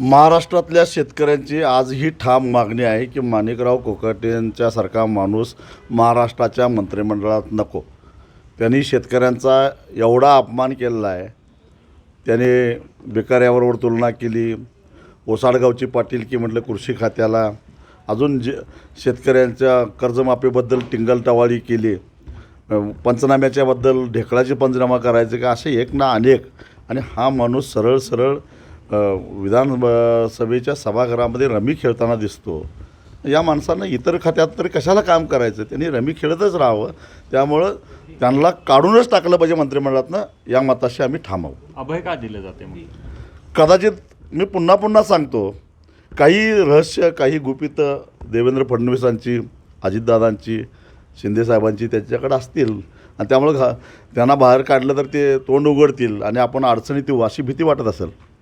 महाराष्ट्रातल्या शेतकऱ्यांची आज ही ठाम मागणी आहे की माणिकराव कोकाटेंच्यासारखा माणूस महाराष्ट्राच्या मंत्रिमंडळात नको. त्यांनी शेतकऱ्यांचा एवढा अपमान केलेला आहे. त्याने बेकाऱ्याबरोबर तुलना केली ओसाडगावची पाटील की म्हटलं कृषी खात्याला. अजून जे शेतकऱ्यांच्या कर्जमाफीबद्दल टिंगलटवाळी केली. पंचनाम्याच्याबद्दल ढेकळाचे पंचनामा करायचे का? असे एक ना अनेक. आणि हा माणूस सरळ सरळ अ, विधान ब- सभेच्या सभागृहामध्ये रमी खेळताना दिसतो. या माणसानं इतर खात्यात तर कशाला काम करायचं? त्यांनी रमी खेळतच राहावं. त्यामुळं त्यांना काढूनच टाकलं पाहिजे मंत्रिमंडळातनं. या मताशी आम्ही थांबवू अभय का दिलं जाते कदाचित मी पुन्हा पुन्हा सांगतो काही रहस्य काही गुपित देवेंद्र फडणवीसांची अजितदादांची शिंदेसाहेबांची त्याच्याकडे असतील. आणि त्यामुळं घा त्यांना बाहेर काढलं तर ते तोंड उघडतील आणि आपण अडचणीत अशी भीती वाटत असेल.